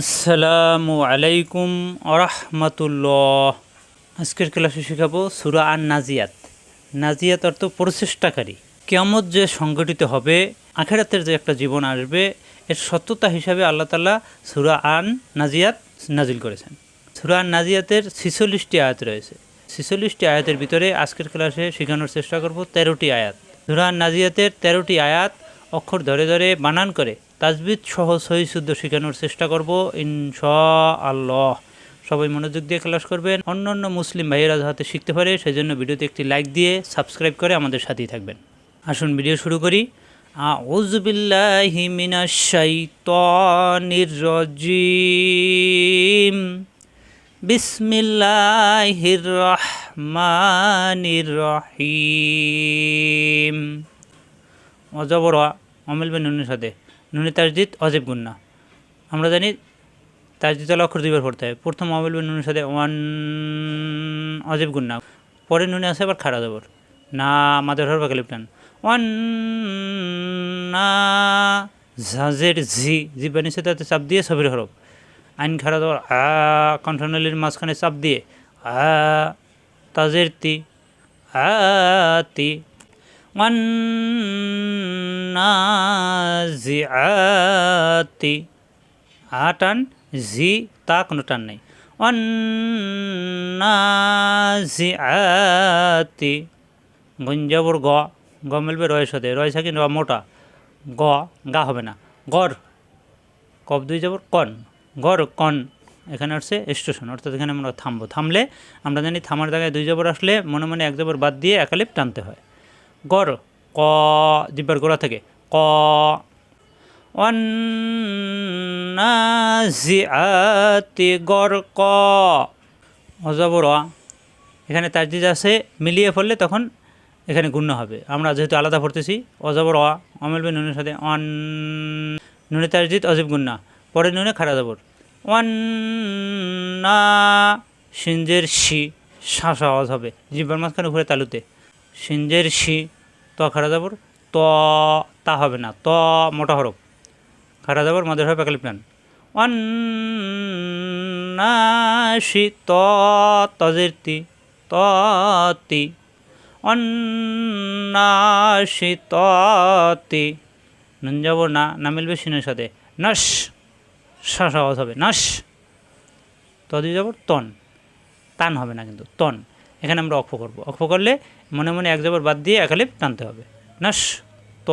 আসসালামু আলাইকুম আরহামতুল্লাহ আজকের ক্লাসে শেখাবো সুরা আন নাজিয়াত নাজিয়াত অর্থ প্রচেষ্টাকারী। কেমত যে সংগঠিত হবে, আখেরাতের যে একটা জীবন আসবে, এর সত্যতা হিসাবে আল্লাহ তালা সুরা আন নাজিয়াত নাজিল করেছেন। সুরা আন নাজিয়াতের ছিচল্লিশটি আয়াত রয়েছে। ছিচল্লিশটি আয়াতের ভিতরে আজকের ক্লাসে শেখানোর চেষ্টা করব তেরোটি আয়াত। সুরা আন নাজিয়াতের তেরোটি আয়াত অক্ষর ধরে ধরে বানান করে তাজবিদ সহ সহি শুদ্ধ শেখানোর চেষ্টা করব ইনশা আল্লাহ সবাই মনোযোগ দিয়ে ক্লাস করবেন। অন্য অন্য মুসলিম ভাইয়েরা যাতে শিখতে পারে সেই জন্য ভিডিওতে একটি লাইক দিয়ে সাবস্ক্রাইব করে আমাদের সাথেই থাকবেন। আসুন ভিডিও শুরু করি। অজবর অমিলবে নুনের সাথে। নুনি তাজদিদ, অজেব গুন্না। আমরা জানি তাজদিদ আল অক্ষর দুইবার পড়তে হয়। প্রথম অমিলবে নুনের সাথে ওয়ান অজেব গুন্না। পরে নুনে আসে আবার খাড়া জবর। না, মাদের হর বাকালিপ টান ওয়ান না ঝাঁজের ঝি জি বানিয়েছে তাতে চাপ দিয়ে ছবির হরফ। আইন খাড়া জবর, আ, কণ্ঠনালীর মাঝখানে চাপ দিয়ে, আ, তাজের তি আতি ওয়ান্নাজিআতি আটান জি তা কোনো টান নেই ওয়ান্নাজিআতি গুঞ্জাবর গ গ মিলবে রয়ের সাথে র মোটা গ গা হবে না. গড় কব দুই যাবর কন. গড় কন. এখানে আসছে স্টেশন। অর্থাৎ এখানে আমরা থামবো। থামলে আমরা জানি থামার জায়গায় দুই জবর আসলে মনে মনে এক জবর বাদ দিয়ে একালিপ টানতে হয়। গড়, ক, জিব্বার গোড়া থেকে, ক। অন্নাজিআতি গড়, ক। অজবর। এখানে তাজদিদ আছে, মিলিয়ে পড়লে তখন এখানে গুণ্য হবে। আমরা যেহেতু আলাদা পড়তেছি, অজবর অ অমিলবে নুনের সাথে অন, নুনে তাজদিদ, অজীব গুন্না পরে নুনে খাড়া জবর। ওয়ান্না সিঞ্জের শি শাঁস আওয়াজ হবে জিব্বার মাঝখানে ঘুরে তালুতে। সিঞ্জের শি, ত খাড়া যাবর ত, তা হবে না, ত, মোটা হরফ। খাড়া যাবর মাদের হবে একালি প্রাণ অন্নাশি, ত, তজের তি, ত, তি। অন্নাশি, ত নুন যাব না না মিলবে সিনের সাথে। নস আওয়াজ হবে। নস তদি যাব তন। তান হবে না কিন্তু, তন। এখানে আমরা অক্ষ করব। অক্ষ করলে মনে মনে এক জবর বাদ দিয়ে একালিপ টানতে হবে। নস, ত,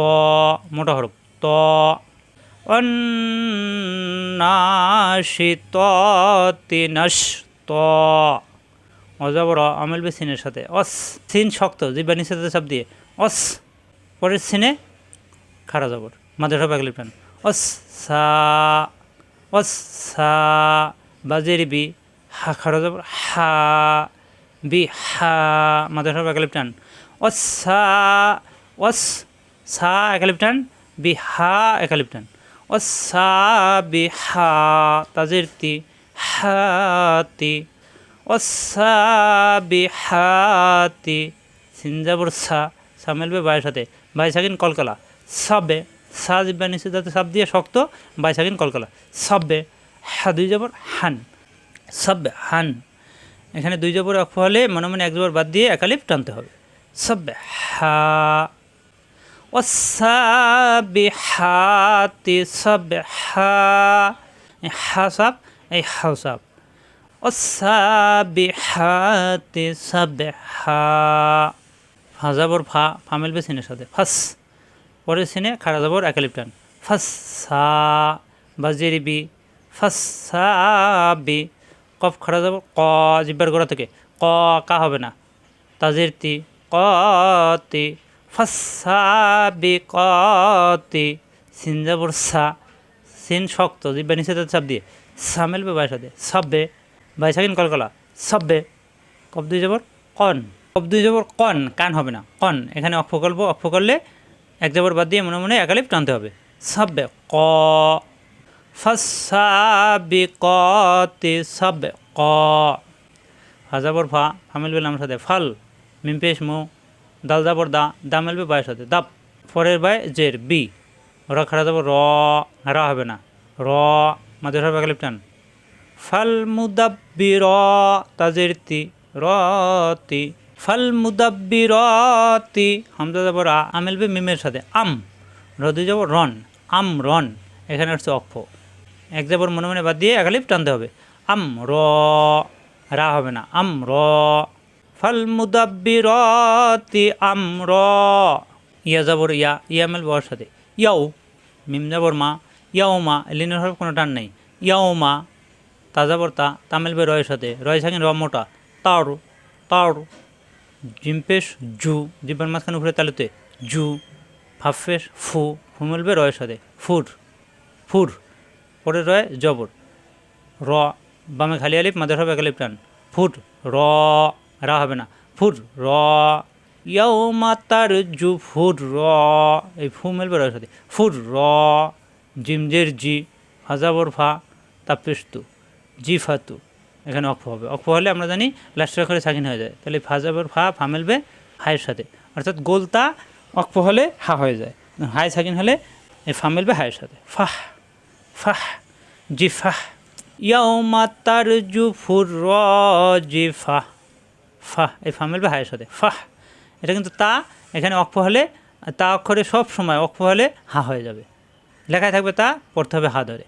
মোটা হরফ, ত। অন্নাশিত তিনস ত। অজবর আমেল বে সিনের সাথে, অস। সিন শক্ত জিব্বানির সাথে সব দিয়ে, অস। পরের সিনে খাড়া জবর মাঝে হবে একালিপ টান, অস সা অস সা বাজের বি হা, খাড়া জবর, হা। বি হা মাঝে হবে একালিপ টান অস সা অস সা একালিপ টান বি হা একালিপ টান অস সা বি হা তাজের তি। হাতি অসা বি হাতি সিনজাবর সা সা মেলবে বায়ের সাথে বাই সাকিন কলকলা। সাবে, সা জিব্বা নিচে যাতে সাপ দিয়ে শক্ত বাই সাকিন কলকলা। সাবে, হা দুই জবর, হান। সাবে, হান। এখানে দুই জবর অক্ষ হলে মনে মনে এক জবর বাদ দিয়ে একালিপ টানতে হবে। সাবে হা অসাবিহাতি সাবে হা হা সাপ এই হাও সাপ অসাবিহাতি সাবে হা ফাজাবর ফা ফা মিলবে সিনের সাথে। ফাস, পরে সিনে খাড়া যাবর একালিপ টান। ফাস সা বাজেরি বি ফাস সা বি কফ খাড়া যাব, ক জিব্বার গোড়া থেকে, ক কা হবে না। তাজের তি কতি ফাসাবি কতি সিন যাবর সা, সিন শক্ত, জিব্বা নিচে চাপ দিয়ে, সা মেলবে বাইর সাথে সাববে বাই সাকিন কলকলা সাববে কব দুই যাবর কন কব দুই যাবর কন, কান হবে না, কন, এখানে অক্ষ করব, অক্ষ করলে এক যাবর বাদ দিয়ে মনে মনে একালিপ টানতে হবে সাববে ক ফাসাবি কতি সাববে ক হাজাবর ফা ফামিল বেলাম সাথে ফাল মিমপেশ মু, দাল যাবর দা দা মেলবে বায়ের সাথে দাপ পরের বাই জের বি। র খাড়া যাব র রা হবে না। র মাদের হরফ একালিপ টান ফাল মুদাব্বির তাজের তি রতি। ফাল মুদাব্বি মুদাব্বিরতি, হামজা যাবর আ আমেলবে মিমের সাথে আম। রদি যাব রন, আম রন। এখানে হচ্ছে অক্ষ। এক যাবর মনে মনে বাদ দিয়ে একালিপ টানতে হবে। আম র, রা হবে না, আম র। ফাল মুদাব্বিরতি আম র। ইয়া যাবর ইয়া ইয়া মেলবে ওর সাথে। ইয়াও মিম যাবর মা ইয়াও মা, লিনের হরফ কোনো টান নেই। ইয়াও মা তাজা বর্তা তামিলবে রয়ের সাথে। রয় থাকেন র মোটা। তাড় তাড় জিম্পেশ জু, জিব্বার মাঝখানে উপরে তালুতে জু। ফাফেশ ফু ফু মিলবে রয়ের সাথে। ফুর ফুর। পরে রয় জবর। র, বামে খালি আলিপ মাদের হবে একালিপ টান ফুট, র, রা হবে না। ফুট, র ইয়াও মাতার জু ফুট, র, এই ফু মিলবে রয়ের সাথে। ফুট, র জিমজের জি হাজাবর ফা তাপিস্তু জি ফাতু, এখানে অক্ষ হবে। অক্ষ হলে আমরা জানি লাস্টের অক্ষরে সাকিন হয়ে যায়। তাহলে ফাজাবর ফা ফা মিলবে হায়ের সাথে। অর্থাৎ গোলতা অক্ষ হলে হা হয়ে যায়। হাই সাকিন হলে এই ফা মিলবে হায়ের সাথে। ফাহ। ফাহ জি ফাহ তার জু র জি ফাহ ফাহ এই ফা মিলবে হায়ের সাথে। ফাহ, এটা কিন্তু তা, এখানে অক্ষ হলে, তা অক্ষরে সব সময় অক্ষ হলে হা হয়ে যাবে। লেখায় থাকবে তা, পড়তে হবে হা ধরে।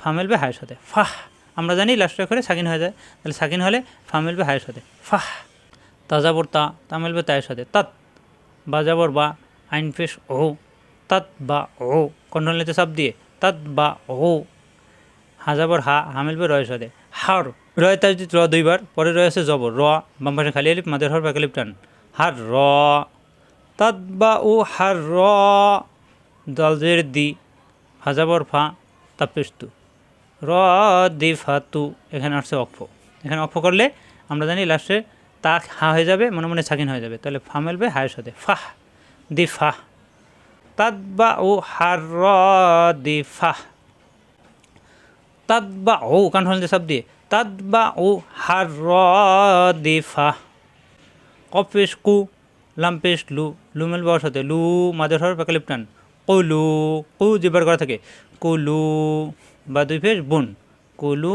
ফা মিলবে হায়ের সাথে। ফাহ, আমরা জানি লাস্টের অক্ষরে সাকিন হয়ে যায়। তাহলে সাকিন হলে ফা মিলবে হায়ের সাথে। ফাহ, তাজাবর তা তা মিলবে তায়ের সাথে। তাত, বাজাবর বা, আইন পেশ ও। তাত বা ও কন্ট্রোল নিতে চাপ দিয়ে। তাত বা ও হাজাবর হা হা মিলবে রয়ের সাথে হার রয় তার র দুইবার পরে রয়েছে জবর র বাম পাশে খালি আলিপ মাদের হর বাকালিপ টান হার র তাত বা ও হার র দলজের দি হাজাবর ফা তাপিস্তু র দি ফাতু এখানে আসছে অক্ষ। এখানে অক্ষ করলে আমরা জানি লাস্টে তা হা হয়ে যাবে, মনে মনে সাকিন হয়ে যাবে। তাহলে ফা মেলবে হায়ের সাথে। ফাহ দি ফাহ তাদ বা ও হার র দি ফাহ বা ও কান ফেলতে সব দিয়ে। তাদ বা ও হার র দি ফাহ কপেশ কু, লাম্পেশ লু লু মেলবে ওর সাথে। লু, মাদের হর পাকালিপ টান কলু, কু জিবার করা থাকে। কুলু, বা দুই ফেস, বুন। কুলু,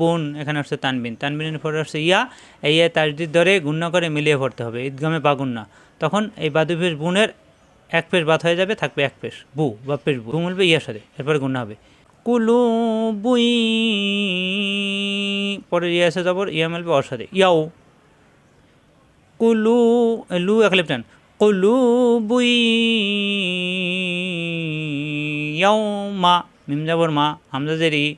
বুন, এখানে আসছে তানবিন। তানবিনের পরে আসছে ইয়া। এই তাজদিদ ধরে গুণ্য করে মিলিয়ে পড়তে হবে। ঈদগামে বা গুন্না তখন এই বা দুই ফেস বুনের এক পেশ বাদ হয়ে যাবে, থাকবে এক পেশ। বু, বা পেশ বু। মিলবে ইয়ার সাথে, এরপরে গুণা হবে। কুলু বুই, পরে ইয়া এসে যাবর, ইয়া মিলবে ওর সাথে। ইয়াও। কুলু, লু এক একলিপ টান। কুলু বুই, ইয়াও, মা। মিম যাবর মা হামজাজের ই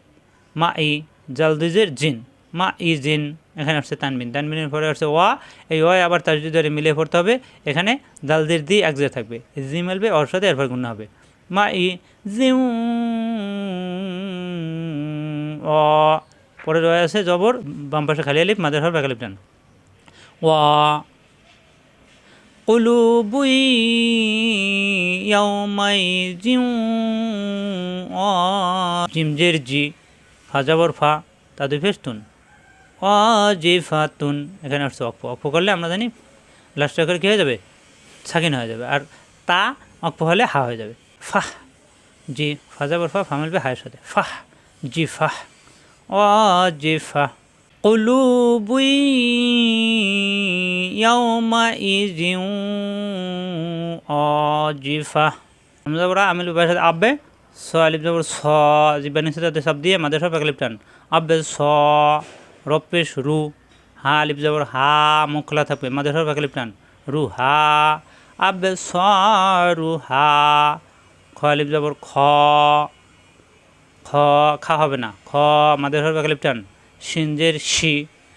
মা ই, জালদিজের জিন। মা ইজিন। এখানে আসছে তানবিন। তানবিনের পরে আসছে ওয়া। এই ওয়াই আবার তার যদি মিলে পড়তে হবে। এখানে দালদের দি এক জায়গায় থাকবে। জি মিলবে ওর সাথে এরপর গুণ হবে। মা ই জিউ অ। পরে রয়ে আছে জবর। বাম পাশে খালি আলিপ মাদের হর বেকালিপ টান ওয়া। কুলুবুই ইয়াউমাই জিউ অ। জিমজের জি। ফাজাবর ফা। তাদের ফেস্তুন অজিফাতুন এখানে আসছে অক্ষ অক্ষ করলে আমরা জানি লাস্ট করে কী হয়ে যাবে সাকিন হয়ে যাবে আর তা অক্ষ হলে হা হয়ে যাবে ফাহ জি ফাজাবর ফা ফামিলবে হায়ের সাথে ফাহ জি ফাহ অজিফা قلوب يومئذ অজিফা আমরা যাবো আমিল উপায়ের সাথে আব্বে স আলিফ যাবর স জিব্বানির সাথে সব দিয়ে মাদের সব একলিপ টান আব্বে স রপেশ রু, হা আলিফ যাবর হা, মুখ খোলা থাকবে। মাদের সব একলিপ টান। রু, হা আব্বে স, রু, হা, খ আলিফ যাবর খ খ, খা হবে না। খ মাদের সব একলিপ টান। সিনজের শি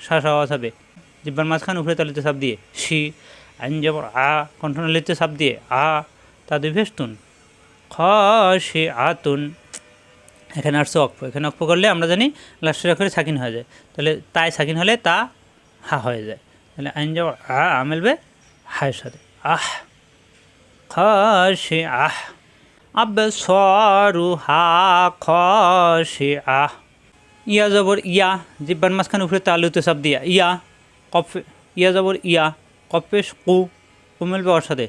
শ্বাস আওয়াজ হবে জিব্বার মাঝখানে উপরে তালিতে সাপ দিয়ে। শি, আইন যাবর আ কণ্ঠনালিতে সাপ দিয়ে। আ তাদের ভেস্তুন খ সে আতুন। এখানে আসছে অক্ষ। এখানে অক্ষ করলে আমরা জানি লাস্টের অক্ষরে সাকিন হয়ে যায়। তাহলে তাই সাকিন হলে তা হা হয়ে যায়। তাহলে আইন যাবর আ মেলবে হায়ের সাথে। আহ খ আহ আব সরু হা খ আহ। ইয়া জবর ইয়া, জিব্বার মাঝখানে উপরে তালুতে সব দিয়া। ইয়া, কফে, ইয়া জবর ইয়া কফেশ কু কু মিলবে ওর সাথে,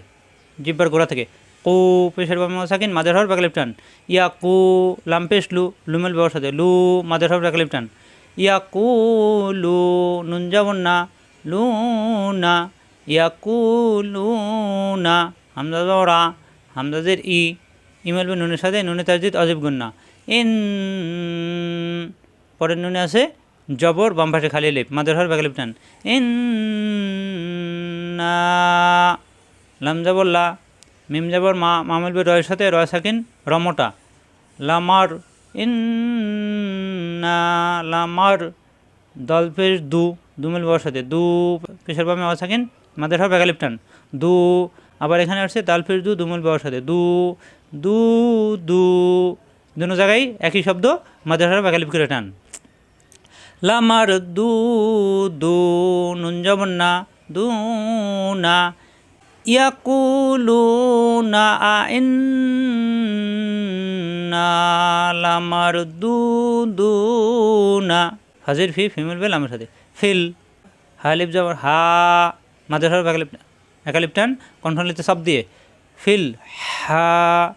জিব্বার গোড়া থেকে। কু পেশের বামে সাকিন মাদের হর ব্যাকলিপ টান। ইয়া কু লাম্পেশ লু, লুমেল ব্যবহার সাথে। লু মাদের হর ব্যাকলিপ টান। ইয়া কু লু, নুন যাবন না, লু না। ইয়া কু লু না, হামজা জরা হামজাজের ই। ইমেল বে নুনের সাথে, নুনে তাজিদ অজীব গুন্না ইন পরের নুনে আছে, জবর বাম খালি লিপ মাদের হর ব্যাকলিপ টান। ইন লাম যাবর লা। মিম যাবর মা মামুল বে রয়ের সাথে রয় সাকিন, রমটা। লামার ইন লামার দল পেশ দু, দুমেল বর সাথে। দু পেশের বামে অ সাকিন, মাদের টান দু, আবার এখানে আসছে তাল পেশ দু, দুমেল বর সাথে। দু দু দু। দুনো জায়গায় একই শব্দ, মাদের ব্যাকলিপ করে টান। লামার দু দু, নুন যাবন না, দু, না। দু দু না হাজির ফি ফিমেল বেল আমার সাথে। ফিল, হালিফ যাবার হা মাদের হর একালিপ একালিপ টান কণ্ঠলিতে সব দিয়ে। ফিল, হা,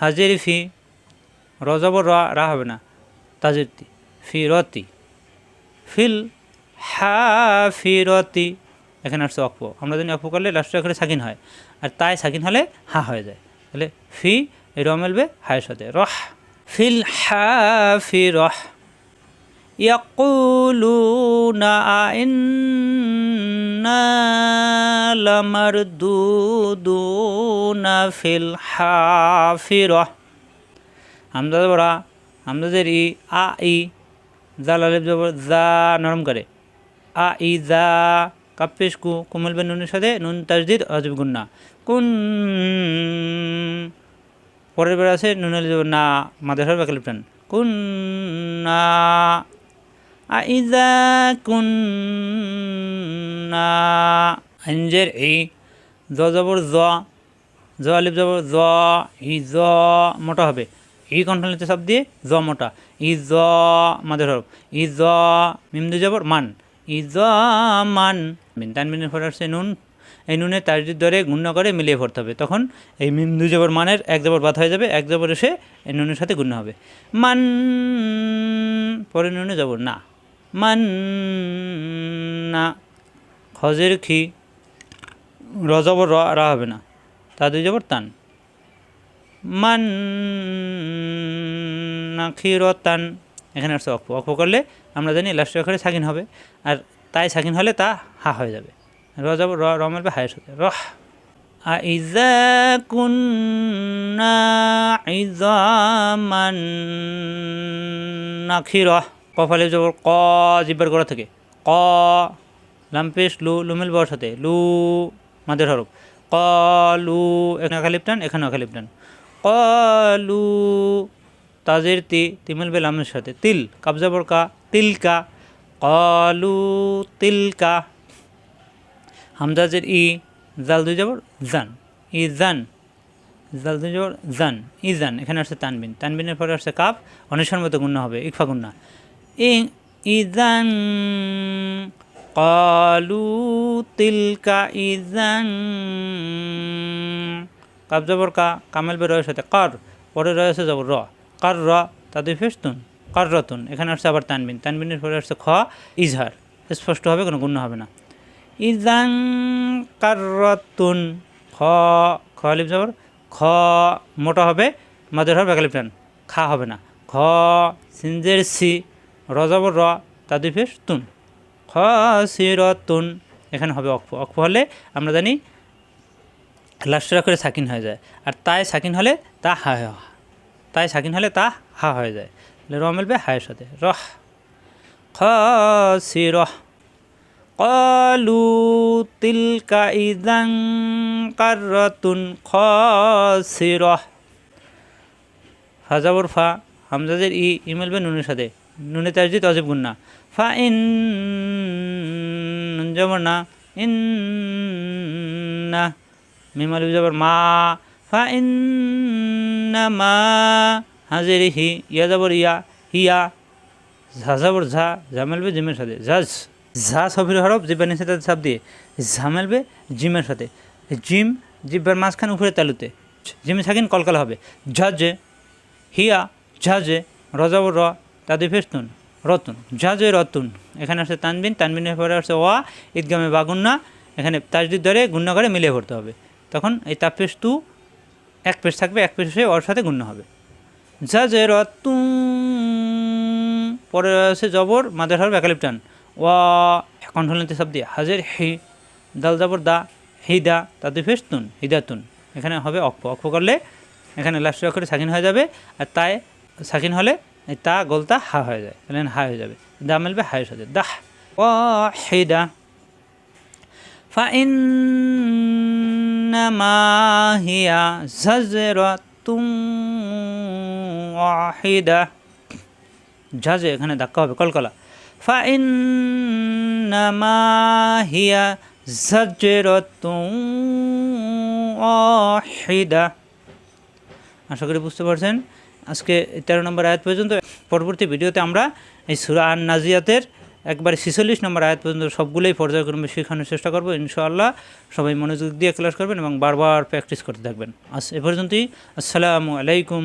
হাজির ফি রজবর রা হবে না। তাজিরতি ফি রতি ফিল হাফিরতি এখানে আসছে অক্প আমরা জানি অক্প করলে লাস্টে এখানে সাকিন হয়। আর তাই সাকিন হলে হা হয়ে যায়। তাহলে ফি র মেলবে হায় সাথে। রহ, ফিল হা ফি রহ। দু দো না ফিল হা ফি রহ। হামজা বড়া হামজাদের ই, আ, ই জা লালিব জা নরম করে। আ, ই, জা কাপ্পেশ কু কুমল বেন নুনের সাথে নুন তাজদিদ অজব গুন্না। কুন পরের বের আছে নুন জবর, না মাদের হবে কালিপটান কুন না আ ইজা কুন না আঞ্জের এই জ জবর জ জ আলিফ জবর জ, ই জ মোটা হবে। এই কণ্ঠনিতে সব দিয়ে জ মোটা। ই জ মাদের হরফ। ই জ মিম দিয়ে যাবর মান। ই জ মান। তান মিনের পরে আসছে নুন, এই নুনে তাজদিদ ধরে গুণ্য করে মিলিয়ে পড়তে হবে। তখন এই মিম দুই জবর মানের এক জবর বাদ হয়ে যাবে, এক জবর এসে এই নুনের সাথে গুণ্য হবে। মান পরে নুনে জবর না। মান, না। খজের খি, র রা হবে না। তা দুই জবর তান। মান নাখিরতান এখানে আসছে অক্ষ অক্ষ করলে আমরা জানি লাস্টের অক্ষরে সাকিন হবে। আর তাই সাকিন হলে তা হা হয়ে যাবে। র যাব র মেলবে হায়ের সাথে রহ। আইজা কফালে যাব ক, জিব্বার করা থেকে। ক, লাম্পেশ, লু, লুমেল বর সাথে লু, মাদের হরফ। ক, লু, এখানে খালিপটান এখানেও ক, লু, তাজের তি, তিমেল বে আমের সাথে তিল কাবজাবর কা তিলকা কলু তিলকা হামজাজের ই জাল দুই যাবর জান ই জান জাল দুই যাবর জান ই জান এখানে আসছে তানবিন, তানবিনের পরে আসছে কাপ অনেশ্বর মতো গুণ্য হবে, ইকফা গুণ্য ই ইজান কলু তিলকা ইজান কাব জবর কা, কামেল বে রয়ের কার পরে রয়েছে জবর র কার র, তাদের ফেসতুন কার রতুন এখানে আসছে আবার তানবিন। তানবিনের পরে আসছে খ, ইজহার। স্পষ্ট হবে, কোনো গুণ্য হবে না। ইজাং কার রতুন খ খ আলিফ জবর, খ মোটা হবে মাদের হবে একালিপ টান। খা হবে না। খ, সিনজের সি, র জবর, র তাদের ফেস তুন। খ সি রতুন এখানে হবে অক্ষ অক্ষ হলে আমরা জানি লাস্টের করে সাকিন হয়ে যায়। আর তাই সাকিন হলে তা হা তাই সাকিন হলে তা হা হয়ে যায়। র মিলবে হায়ের সাথে রহ খ রহ কলু তিলকা ইদাং কারতুন খ রহ ফাজাবর ফা হামজাজের ই ইমেল বে নুনের সাথে নুনে তাজিদ অজীব গুন্না ফা ইন জবর না ইন না মিম আলিফ জবর মা ফা ইন্না মা হাজির হি ইয়া যাবর ইয়া হিয়া ঝা জবর ঝা ঝামেলবে জিমের সাথে। ঝাজ ঝা সফির হরফ, জিব্বার সাথে সাপ দিয়ে। ঝামেলবে জিমের সাথে। জিম, জিব্বার মাঝখানে উপরে তালুতে। জিমে সাকিন কলকালা হবে। ঝাজে হিয়া ঝাজে রজাবর র তাদের ফেস্তুন রতুন। ঝাজে রতুন। এখানে আসছে তানবিন। তানবিনের পরে আসছে ওয়া, ঈদগামে বাগুন্না। এখানে তাজদির ধরে গুণ্য করে মিলিয়ে পড়তে হবে। তখন এই তাপেশ তু, এক পেশ থাকবে, এক পেশ ওর সাথে গুণ্য হবে। ঝাজরাতুম পরে আছে জবর, মাদের হার ব্যাকালিপটান ও এখন হলেন শব্দে হাজের হি, দাল জবর দা, হিদা, তাতে দা হিদাতুন। এখানে হবে অক্ষ। অক্ষ করলে এখানে লাস্টের অক্ষরে সাকিন হয়ে যাবে, আর তাই সাকিন হলে তা গোলতা হা হয়ে যায়। তাহলে হা হয়ে যাবে। দা মেলবে হায় সাজে দাহ। ও হি দা ফাইন মাহিয়া হিয়া তুম ওয়াহিদা। ঝাজে এখানে ধাক্কা হবে, কলকলা। ফা ইন্নামা আশা করি বুঝতে পারছেন। আজকে তেরো নম্বর আয়াত পর্যন্ত, পরবর্তী ভিডিওতে আমরা এই সুরা আন নাজিয়াতের একবারে ছিচল্লিশ নম্বর আয়াত পর্যন্ত সবগুলোই পর্যায়ক্রমে শেখানোর চেষ্টা করব, ইনশাআল্লাহ। সবাই মনোযোগ দিয়ে ক্লাস করবেন এবং বারবার প্র্যাকটিস করতে থাকবেন। আজ এ পর্যন্তই। আসসালামু আলাইকুম